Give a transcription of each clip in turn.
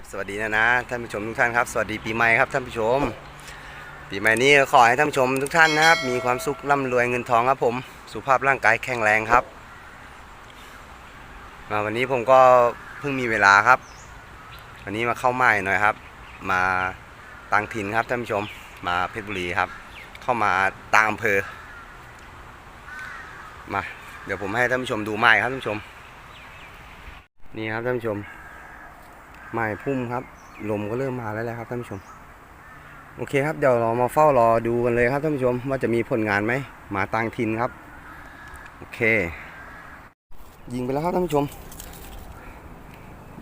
บสวัสดีนะนะท่านผู้ชมทุกท่านครับ สวัสดีปีใหม่ครับท่านผู้ชม ปีใหม่นี้ขอให้ท่านผู้ชมทุกท่านนะครับ มีความสุขร่ำรวยเงินทองครับผมสุขภาพร่างกายแข็งแรงครับ มาวันนี้ผมก็เพิ่งมีเวลาครับ วันนี้มาเข้าใหม่หน่อยครับ มาต่างถิ่นครับท่านผู้ชม มาเพชรบุรีครับ เข้ามาตามอำเภอ มา เดี๋ยวผมให้ท่านผู้ชมดูไม้ครับท่านผู้ชม นี่ครับท่านผู้ชม ไม้พุ่มครับ ลมก็เริ่มมาแล้วแหละครับท่านผู้ชม โอเคครับเดี๋ยวเรามาเฝ้ารอดูกันเลยครับท่านผู้ชมว่าจะมีผลงานไหมหมาต่างถิ่นครับ โอเค ยิงไปแล้วครับท่านผู้ชม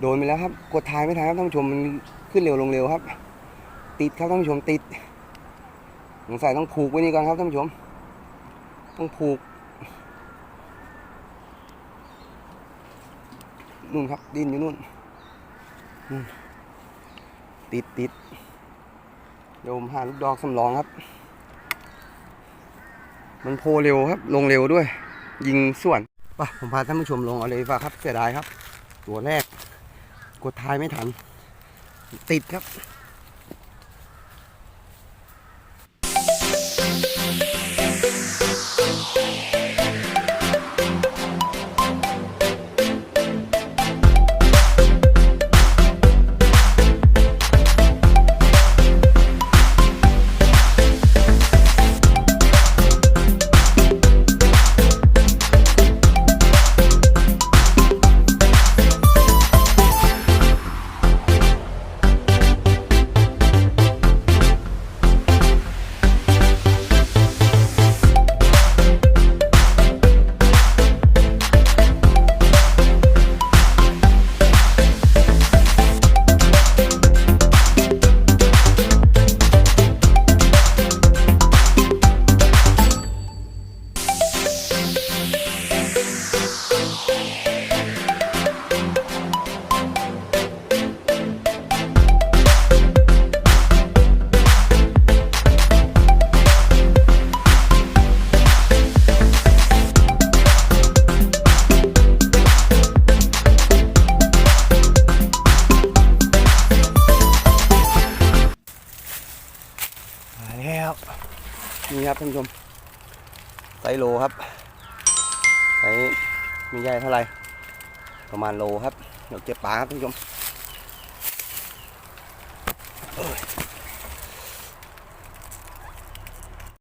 โดนไปแล้วครับ กดทายไม่ทันครับท่านผู้ชมมันขึ้นเร็วลงเร็วครับ ติดครับท่านผู้ชมติดสงสัยต้องผูกไว้นี่ก่อนครับท่านผู้ชม ต้องผูกนู่นครับดินอยู่นู่น ติดติดเดี๋ยวผมหาลูกดอกสำรองครับ มันโพเร็วครับ ลงเร็วด้วย ยิงส่วนป่ะผมพาท่านผู้ชมลงเอาเลยดีกว่าครับ เสียดายครับ ตัวแรก กดท้ายไม่ทัน ติดครับ นี่ครับท่านผู้ชมไซส์โลครับไซส์ไม่ใหญ่เท่าไหร่ประมาณโลครับเดี๋ยวเก็บปลาครับท่านผู้ชมโอ้ย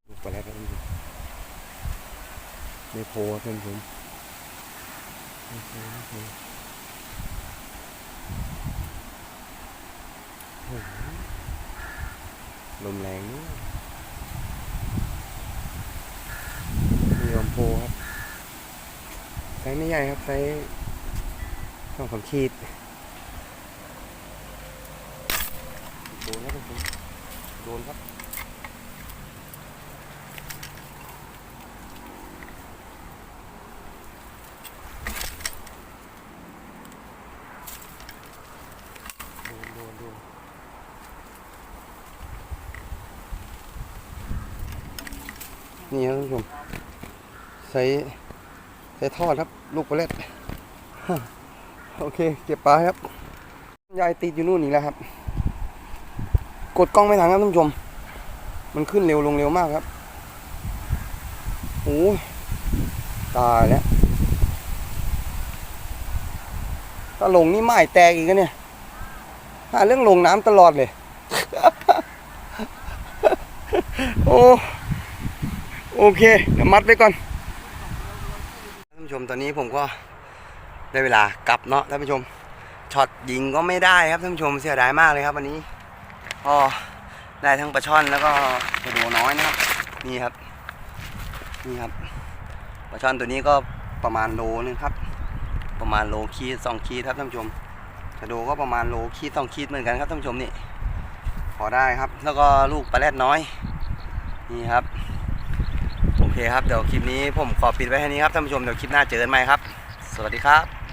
ลุกไปแล้วครับท่านผู้ชมไม่โพครับท่านผู้ชมไม่โพไม่โพโอ้โหลมแรงนี่มีลม โพครับไซส์ไม่ใหญ่ครับไซส์สองสามขีดโดนครับทุกคนโดนครับนี่ครับท่านผู้ชม ส่ใส่ทอดครับ ลูกปลาเล็ดโอเค เก็บปลาครับยายติดอยู่นู่นอีกแล้วครับ กดกล้องไม่ทันครับท่านผู้ชม มันขึ้นเร็วลงเร็วมากครับโอ้ตายแล้วถ้าลงนี่ไม้แตกอีกแล้วเนี่ยหาเรื่องลงน้ำตลอดเลย โอ้โอเคเดี๋ยวมัดไว้ก่อน ผู้ชมตอนนี้ผมก็ได้เวลากลับเนาะท่านผู้ชมช็อตยิงก็ไม่ได้ครับท่านผู้ชมเสียดายมากเลยครับ วันนี้ก็ได้ทั้งปลาช่อนแล้วก็ปลาโดน้อยนะครับนี่ครับนี่ครับปลาช่อนตัวนี้ก็ประมาณโลนึงครับ ประมาณโลขีดสองขีดครับท่านผู้ชมปลาโดก็ประมาณโลขีดสองขีดเหมือนกันครับท่านผู้ชมนี่พอได้ครับ แล้วก็ลูกปลาแรดน้อย นี่ครับ เคครับเดี๋ยวคลิปนี้ผมขอปิดไว้แค่นี้ครับท่านผู้ชมเดี๋ยวคลิปหน้าเจอกันใหม่ครับ สวัสดีครับ